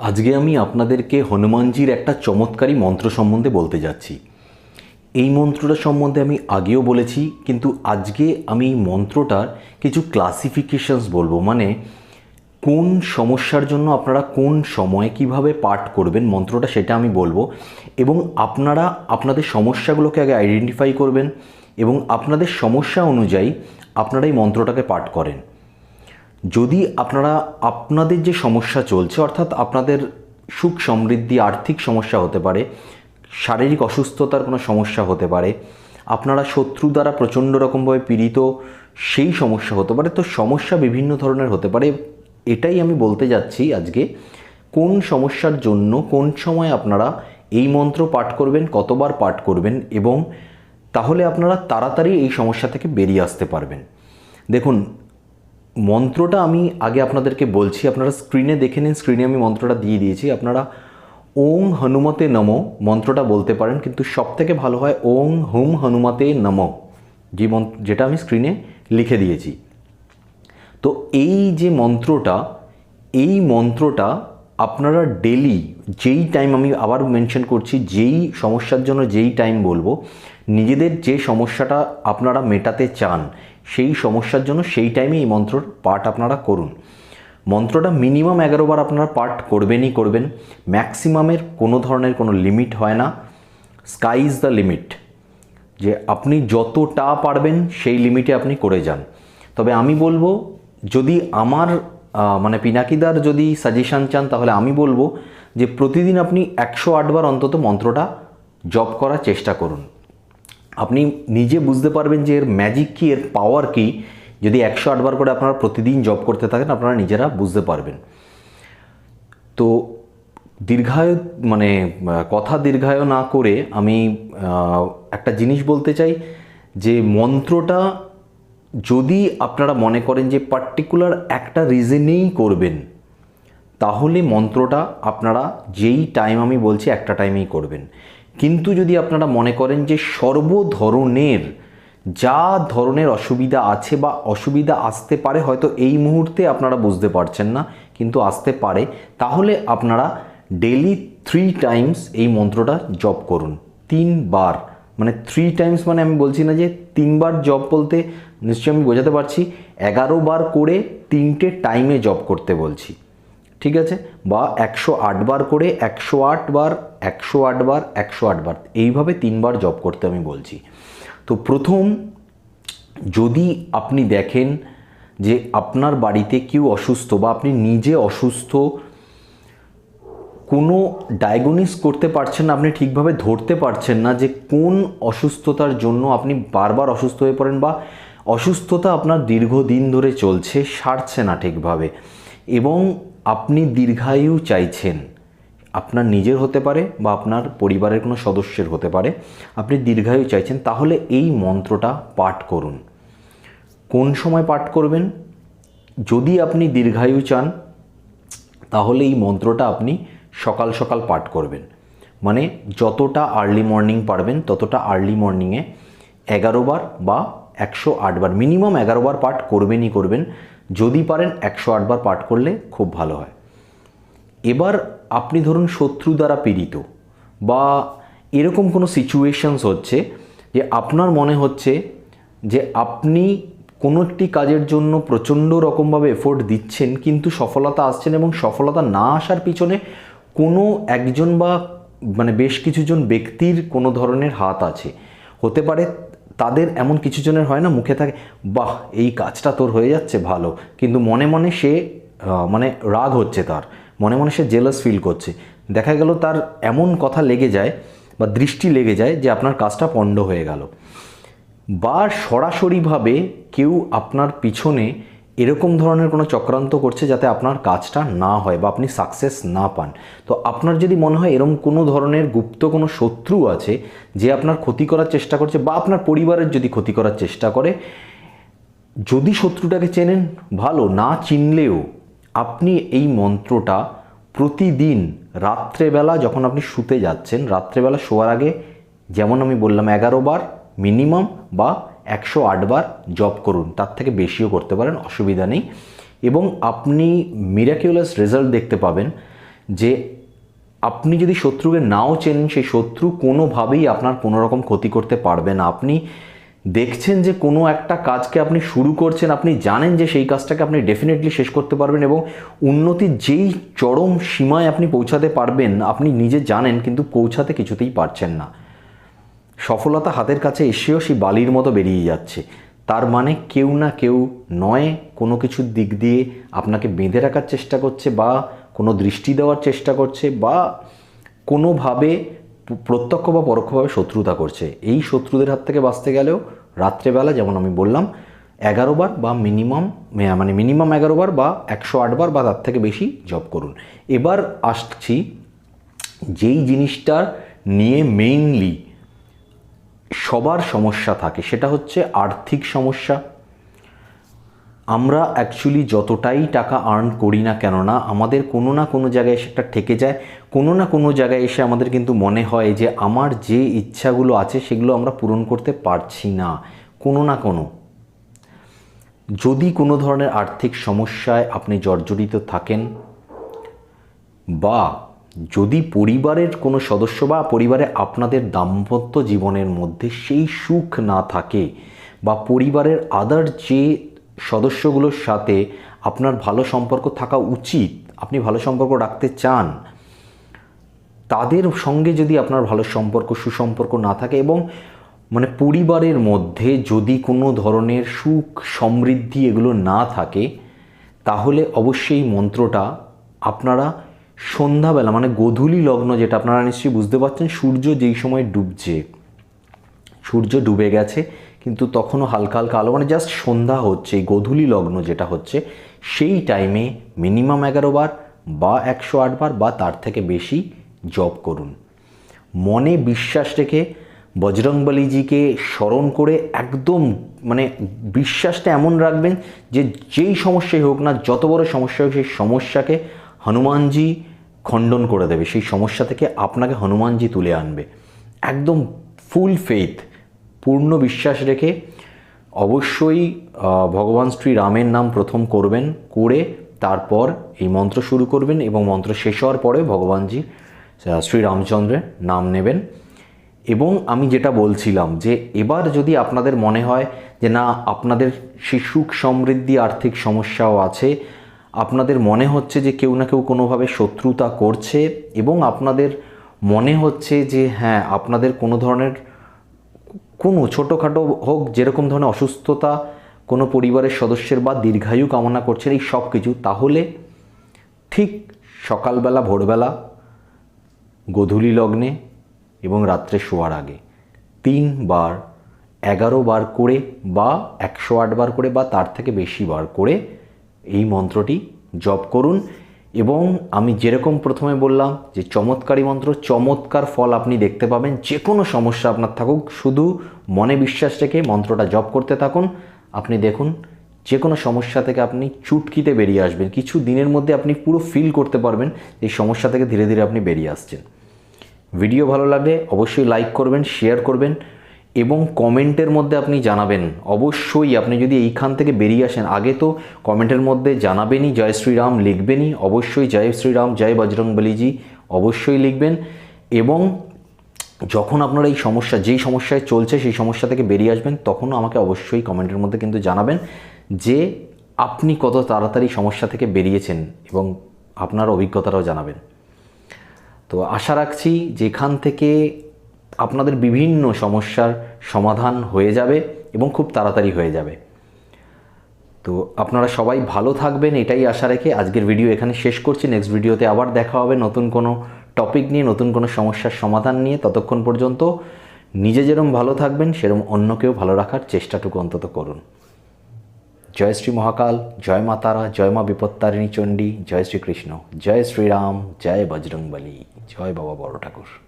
আজকে আমি আপনাদেরকে হনুমানজির একটা চমৎকারী মন্ত্র সম্বন্ধে বলতে যাচ্ছি। এই মন্ত্রটা সম্বন্ধে আমি আগেও বলেছি, কিন্তু আজকে আমি এই মন্ত্রটার কিছু ক্লাসিফিকেশনস বলব। মানে কোন সমস্যার জন্য আপনারা কোন সময়ে কীভাবে পাঠ করবেন মন্ত্রটা সেটা আমি বলব। এবং আপনারা আপনাদের সমস্যাগুলোকে আগে আইডেন্টিফাই করবেন এবং আপনাদের সমস্যা অনুযায়ী আপনারা এই মন্ত্রটাকে পাঠ করেন। যদি আপনারা, আপনাদের যে সমস্যা চলছে, অর্থাৎ আপনাদের সুখ সমৃদ্ধি, আর্থিক সমস্যা হতে পারে, শারীরিক অসুস্থতার কোনো সমস্যা হতে পারে, আপনারা শত্রু দ্বারা প্রচণ্ড রকমভাবে পীড়িত, সেই সমস্যা হতে পারে। তো সমস্যা বিভিন্ন ধরনের হতে পারে। এটাই আমি বলতে যাচ্ছি আজকে, কোন সমস্যার জন্য, কোন সময় আপনারা এই মন্ত্র পাঠ করবেন, কতবার পাঠ করবেন, এবং তাহলে আপনারা তাড়াতাড়ি এই সমস্যা থেকে বেরিয়ে আসতে পারবেন। দেখুন মন্ত্রটা আমি আগে আপনাদেরকে বলছি, আপনারা স্ক্রিনে দেখে নিন স্ক্রিনে আমি মন্ত্রটা দিয়ে দিয়েছি। আপনারা ওং হনুমতে নমো মন্ত্রটা বলতে পারেন, কিন্তু সব থেকে ভালো হয় ওং হুম হনুমতে নমো, যে মন্ত্র যেটা আমি স্ক্রিনে লিখে দিয়েছি। তো এই যে মন্ত্রটা, এই মন্ত্রটা আপনারা ডেলি যেই টাইম আমি আবার মেনশন করছি, যেই সমস্যার জন্য যেই টাইম বলব, নিজেদের যে সমস্যাটা আপনারা মেটাতে চান সেই সমস্যার জন্য সেই টাইমে এই মন্ত্রর পাঠ আপনারা করুন। মন্ত্রটা মিনিমাম এগারো বার আপনারা পাঠ করবেনই করবেন। ম্যাক্সিমামের কোনো ধরনের কোনো লিমিট হয় না। Sky is the limit. যে আপনি যতটা পারবেন সেই লিমিটে আপনি করে যান। তবে আমি বলব, যদি আমার মানে পিনাকিদার যদি সাজেশান চান, তাহলে আমি বলব যে প্রতিদিন আপনি একশো আটবার অন্তত মন্ত্রটা জপ করার চেষ্টা করুন। আপনি নিজে বুঝতে পারবেন যে এর ম্যাজিক কী, এর পাওয়ার কী, যদি একশো আটবার করে আপনারা প্রতিদিন জব করতে থাকেন, আপনারা নিজেরা বুঝতে পারবেন। তো দীর্ঘায়ু মানে কথা দীর্ঘায়ু না করে আমি একটা জিনিস বলতে চাই যে মন্ত্রটা যদি আপনারা মনে করেন যে পার্টিকুলার একটা রিজনেই করবেন, তাহলে মন্ত্রটা আপনারা যেই টাইম আমি বলছি একটা টাইমেই করবেন। কিন্তু যদি আপনারা মনে করেন যে সর্ব ধরনের যা ধরনের অসুবিধা আছে বা অসুবিধা আসতে পারে, হয়তো এই মুহূর্তে আপনারা বুঝতে পারছেন না, কিন্তু আসতে পারে, তাহলে আপনারা ডেলি থ্রি টাইমস এই মন্ত্রটা জপ করুন। তিনবার। মানে থ্রি টাইমস মানে আমি বলছি না যে তিনবার জব বলতে নিশ্চয়ই আমি বোঝাতে পারছি, এগারো বার করে তিনটে টাইমে জব করতে বলছি। ঠিক আছে? বা একশো বার করে একশো আট বার একশো আটবার একশো আটবার এইভাবে তিনবার জব করতে আমি বলছি। তো প্রথম, যদি আপনি দেখেন যে আপনার বাড়িতে কেউ অসুস্থ বা আপনি নিজে অসুস্থ, কোনো ডায়াগনিস করতে পারছেন না, আপনি ঠিকভাবে ধরতে পারছেন না যে কোন অসুস্থতার জন্য আপনি বারবার অসুস্থ হয়ে পড়েন বা অসুস্থতা আপনার দীর্ঘদিন ধরে চলছে, সারছে না ঠিকভাবে। এবং আপনি দীর্ঘায়ু চাইছেন আপনার নিজের হতে পারে বা আপনার পরিবারের কোনো সদস্যের হতে পারে, আপনি দীর্ঘায়ু চাইছেন, তাহলে এই মন্ত্রটা পাঠ করুন। কোন সময় পাঠ করবেন? যদি আপনি দীর্ঘায়ু চান, তাহলে এই মন্ত্রটা আপনি সকাল সকাল পাঠ করবেন। মানে যতটা আর্লি মর্নিং পারবেন, ততটা আর্লি মর্নিংয়ে এগারো বার বা একশো বার মিনিমাম এগারো বার পাঠ করবেনই করবেন। যদি পারেন একশো বার পাঠ করলে খুব ভালো হয়। এবার আপনি ধরুন শত্রু দ্বারা পীড়িত বা এরকম কোনো সিচুয়েশনস হচ্ছে যে আপনার মনে হচ্ছে যে আপনি কোনো একটি কাজের জন্য প্রচণ্ড রকমভাবে এফোর্ট দিচ্ছেন, কিন্তু সফলতা আসছেন এবং সফলতা না আসার পিছনে কোনো একজন বা মানে বেশ কিছুজন ব্যক্তির কোনো ধরনের হাত আছে। হতে পারে তাদের এমন কিছু জনের হয় না, মুখে থাকে, বাহ, এই কাজটা তোর হয়ে যাচ্ছে, ভালো। কিন্তু মনে মনে সে মানে রাগ হচ্ছে তার। মনে মনে সে জেলাস ফিল করছে। দেখা গেল তার এমন কথা লেগে যায় বা দৃষ্টি লেগে যায় যে আপনার কাজটা পণ্ড হয়ে গেল। বা সরাসরিভাবে কেউ আপনার পিছনে এরকম ধরনের কোনো চক্রান্ত করছে যাতে আপনার কাজটা না হয় বা আপনি সাকসেস না পান। তো আপনার যদি মনে হয় এরকম কোনো ধরনের গুপ্ত কোনো শত্রু আছে যে আপনার ক্ষতি করার চেষ্টা করছে বা আপনার পরিবারের যদি ক্ষতি করার চেষ্টা করে, যদি শত্রুটাকে চেনেন, ভালো, না চিনলেও আপনি এই মন্ত্রটা প্রতিদিন রাত্রেবেলা যখন আপনি শুতে যাচ্ছেন, রাত্রেবেলা শোয়ার আগে যেমন আমি বললাম এগারো বার মিনিমাম বা একশো বার জব করুন, তার থেকে বেশিও করতে পারেন, অসুবিধা নেই। এবং আপনি মিরাকিউলাস রেজাল্ট দেখতে পাবেন যে আপনি যদি শত্রুকে নাও চেনেন, সেই শত্রু কোনোভাবেই আপনার কোনো রকম ক্ষতি করতে পারবে না। আপনি দেখছেন যে কোনো একটা কাজকে আপনি শুরু করছেন, আপনি জানেন যে সেই কাজটাকে আপনি ডেফিনেটলি শেষ করতে পারবেন এবং উন্নতির যেই চরম সীমায় আপনি পৌঁছাতে পারবেন, আপনি নিজে জানেন কিন্তু পৌঁছাতে কিছুতেই পারছেন না। সফলতা হাতের কাছে এসেও সেই বালির মতো বেরিয়ে যাচ্ছে। তার মানে কেউ না কেউ নয়, কোনো কিছুর দিক দিয়ে আপনাকে বেঁধে রাখার চেষ্টা করছে বা কোনো দৃষ্টি দেওয়ার চেষ্টা করছে বা কোনোভাবে প্রত্যক্ষ বা পরোক্ষভাবে শত্রুতা করছে। এই শত্রুদের হাত থেকে বাঁচতে গেলেও রাত্রেবেলা, যেমন আমি বললাম এগারো বার বা মিনিমাম মানে মিনিমাম এগারো বার বা একশো আট বার বা তার থেকে বেশি জব করুন। এবার আসছি যেই জিনিসটার নিয়ে মেইনলি সবার সমস্যা থাকে, সেটা হচ্ছে আর্থিক সমস্যা। আমরা অ্যাকচুয়ালি যতটাই টাকা আর্ন করি না কেননা আমাদের কোনো না কোনো জায়গায় এসে একটা ঠেকে যায়। কোনো না কোনো জায়গায় এসে আমাদের কিন্তু মনে হয় যে আমার যে ইচ্ছাগুলো আছে সেগুলো আমরা পূরণ করতে পারছি না। কোনো না কোনো। যদি কোনো ধরনের আর্থিক সমস্যায় আপনি জর্জরিত থাকেন বা যদি পরিবারের কোনো সদস্য বা পরিবারে আপনাদের দাম্পত্য জীবনের মধ্যে সেই সুখ না থাকে বা পরিবারের আদার যে সদস্যগুলোর সাথে আপনার ভালো সম্পর্ক থাকা উচিত, আপনি ভালো সম্পর্ক রাখতে চান, তাদের সঙ্গে যদি আপনার ভালো সম্পর্ক, সুসম্পর্ক না থাকে এবং মানে পরিবারের মধ্যে যদি কোনো ধরনের সুখ সমৃদ্ধি এগুলো না থাকে, তাহলে অবশ্যই মন্ত্রটা আপনারা সন্ধ্যাবেলা মানে গোধূলি লগ্ন যেটা আপনারা নিশ্চয়ই বুঝতে পারছেন, সূর্য যেই সময় ডুবছে, সূর্য ডুবে গেছে কিন্তু তখনও হালকা হালকা আলো মানে জাস্ট সন্ধ্যা হচ্ছে গধূলি লগ্ন যেটা হচ্ছে, সেই টাইমে মিনিমাম এগারো বার বা একশো আট বার বা তার থেকে বেশি জব করুন। মনে বিশ্বাস রেখে বজরংবলীজিকে স্মরণ করে একদম মানে বিশ্বাসটা এমন রাখবেন যে যেই সমস্যাই হোক না, যত বড় সমস্যা হোক, সেই সমস্যাকে হনুমানজি খণ্ডন করে দেবে, সেই সমস্যা থেকে আপনাকে হনুমানজি তুলে আনবে। একদম ফুল ফেথ পূর্ণ বিশ্বাস রেখে অবশ্যই ভগবান শ্রী রামের নাম প্রথম করবেন করে তারপর এই মন্ত্র শুরু করবেন এবং মন্ত্র শেষ হওয়ার পরে ভগবানজি আহ, শ্রী রামচন্দ্রের নাম নেবেন। এবং আমি যেটা বলছিলাম যে এবার যদি আপনাদের মনে হয় যে না আপনাদের সুখ সমৃদ্ধি আর্থিক সমস্যাও আছে আপনাদের মনে হচ্ছে যে কেউ না কেউ কোনোভাবে শত্রুতা করছে এবং আপনাদের মনে হচ্ছে যে হ্যাঁ আপনাদের কোনো ধরনের কোনো ছোটোখাটো হোক, যেরকম ধরনের অসুস্থতা কোনো পরিবারের সদস্যের বা দীর্ঘায়ু কামনা করছেন এই সব কিছু, তাহলে ঠিক সকালবেলা, ভোরবেলা, গোধূলি লগ্নে এবং রাত্রে শোয়ার আগে তিনবার, এগারো বার করে বা একশো আট বার করে বা তার থেকে বেশি বার করে এই মন্ত্রটি জপ করুন এবং আমি যেরকম প্রথমে বললাম যে চমৎকারী মন্ত্র, চমৎকার ফল আপনি দেখতে পাবেন যে কোনো সমস্যা আপনার থাকুক, শুধু মনে বিশ্বাস রেখে মন্ত্রটা জপ করতে থাকুন। আপনি দেখুন যে কোনো সমস্যা থেকে আপনি চুটকিতে বেরিয়ে আসবেন। কিছু দিনের মধ্যে আপনি পুরো ফিল করতে পারবেন এই সমস্যা থেকে ধীরে ধীরে আপনি বেরিয়ে আসছেন। ভিডিও ভালো লাগলে অবশ্যই লাইক করবেন শেয়ার করবেন। এবং কমেন্টের মধ্যে আপনি জানাবেন। অবশ্যই আপনি যদি এইখান থেকে বেরিয়ে আসেন, আগে তো কমেন্টের মধ্যে জানাবেনই, জয় শ্রীরাম লিখবেনই, অবশ্যই জয় শ্রীরাম, জয় বজরং বলিজি অবশ্যই লিখবেন। এবং যখন আপনারা এই সমস্যা, যেই সমস্যায় চলছে সেই সমস্যা থেকে বেরিয়ে আসবেন, তখনও আমাকে অবশ্যই কমেন্টের মধ্যে কিন্তু জানাবেন যে আপনি কত তাড়াতাড়ি সমস্যা থেকে বেরিয়েছেন এবং আপনার অভিজ্ঞতাটাও জানাবেন। তো আশা রাখছি যেখান থেকে আপনাদের বিভিন্ন সমস্যার সমাধান হয়ে যাবে এবং খুব তাড়াতাড়ি হয়ে যাবে। তো আপনারা সবাই ভালো থাকবেন, এটাই আশা রেখে আজকের ভিডিও এখানে শেষ করছি। নেক্সট ভিডিওতে আবার দেখা হবে নতুন কোনো টপিক নিয়ে, নতুন কোনো সমস্যার সমাধান নিয়ে। ততক্ষণ পর্যন্ত নিজে যেরম ভালো থাকবেন, সেরম অন্যকেও ভালো রাখার চেষ্টাটুকু অন্তত করুন। জয় শ্রী মহাকাল, জয় মা তারা, জয় মা বিপত্তারিণী চণ্ডী, জয় শ্রীকৃষ্ণ জয় শ্রীরাম, জয় বজরংবলী, জয় বাবা বড় ঠাকুর।